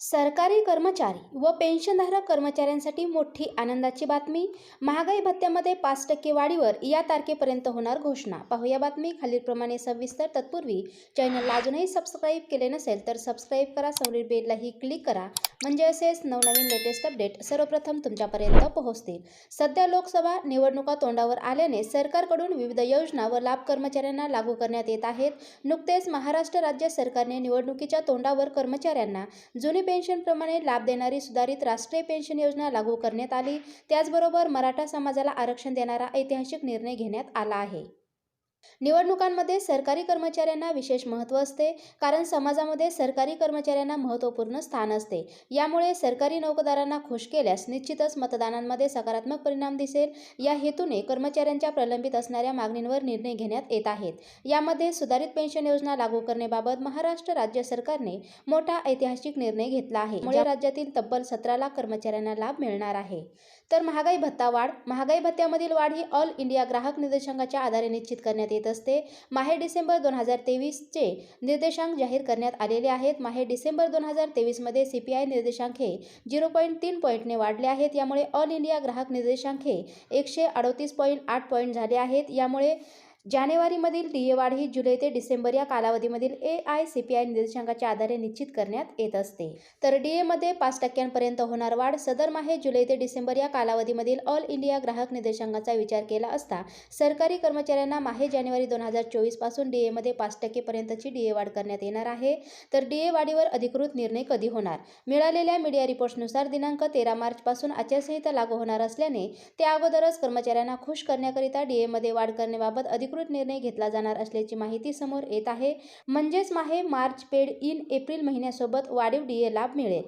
सरकारी कर्मचारी व पेन्शनधारक कर्मचाऱ्यांसाठी मोठी आनंदाची बातमी. महागाई भत्त्यामध्ये पाच टक्के वाढीवर या तारखेपर्यंत होणार घोषणा. पाहूया बातमी. खालीलप्रमाणे सविस्तर तत्पूर्वी चॅनलला अजूनही सबस्क्राईब केले नसेल तर सबस्क्राईब करा. समोरील बेललाही क्लिक करा. म्हणजे असेच नवनवीन लेटेस्ट अपडेट सर्वप्रथम तुमच्यापर्यंत पोहोचतील. सध्या लोकसभा निवडणुका तोंडावर आल्याने सरकारकडून विविध योजना व लाभ कर्मचाऱ्यांना लागू करण्यात येत आहेत. नुकतेच महाराष्ट्र राज्य सरकारने निवडणुकीच्या तोंडावर कर्मचाऱ्यांना जुनी पेन्शनप्रमाणे लाभ देणारी सुधारित राष्ट्रीय पेन्शन योजना लागू करण्यात आली. त्याचबरोबर मराठा समाजाला आरक्षण देणारा ऐतिहासिक निर्णय घेण्यात आला आहे. निवडणुकांमध्ये सरकारी कर्मचाऱ्यांना विशेष महत्त्व असते कारण समाजामध्ये सरकारी कर्मचाऱ्यांना महत्त्वपूर्ण स्थान असते. यामुळे सरकारी नोकरदारांना खुश केल्यास निश्चितच मतदानांमध्ये सकारात्मक परिणाम दिसेल. या हेतूने कर्मचाऱ्यांच्या प्रलंबित असणाऱ्या मागणींवर निर्णय घेण्यात येत आहेत. यामध्ये सुधारित पेन्शन योजना लागू करण्याबाबत महाराष्ट्र राज्य सरकारने मोठा ऐतिहासिक निर्णय घेतला आहे. यामुळे राज्यातील तब्बल सतरा लाख कर्मचाऱ्यांना लाभ मिळणार आहे. तर महागाई भत्ता वाढ महागाई भत्त्यामधील वाढ ही ऑल इंडिया ग्राहक निर्देशांकाच्या आधारे निश्चित करण्यात येते असते. माहे डिसेंबर दोन हजार तेवीसचे निर्देशांक जाहीर करण्यात आलेले आहेत. माहे डिसेंबर दोन हजार तेवीसमध्ये सी पी आय निर्देशांक हे झिरो पॉईंट तीन पॉईंटने वाढले आहेत. यामुळे ऑल इंडिया ग्राहक निर्देशांक हे एकशे अडोतीस पॉईंट आठ पॉईंट झाले आहेत. यामुळे जानेवारीमधील डीए वाढ ही जुलै ते डिसेंबर या कालावधीमधील A I C P I निर्देशांकाच्या आधारे निश्चित करण्यात येत असते. तर डी एमध्ये पाच टक्क्यांपर्यंत होणार वाढ सदर माहे जुलै ते डिसेंबर या कालावधीमधील ऑल इंडिया ग्राहक निर्देशांकाचा विचार केला असता सरकारी कर्मचाऱ्यांना माहे जानेवारी दोन हजार चोवीसपासून डी एमध्ये पाच टक्केपर्यंतची डी ए वाढ करण्यात येणार आहे. तर डी ए वाढीवर अधिकृत निर्णय कधी होणार? मिळालेल्या मीडिया रिपोर्ट्सनुसार दिनांक तेरा मार्चपासून आचारसंहिता लागू होणार असल्याने त्या अगोदरच कर्मचाऱ्यांना खुश करण्याकरिता डी एमध्ये वाढ करण्याबाबत अधिकृत अधिकृत निर्णय घेतला जाणार असल्याची माहिती समोर येत आहे. म्हणजेच माहे मार्च पेड इन एप्रिल महिन्यासोबत वाढीव डी ए लाभ मिळेल.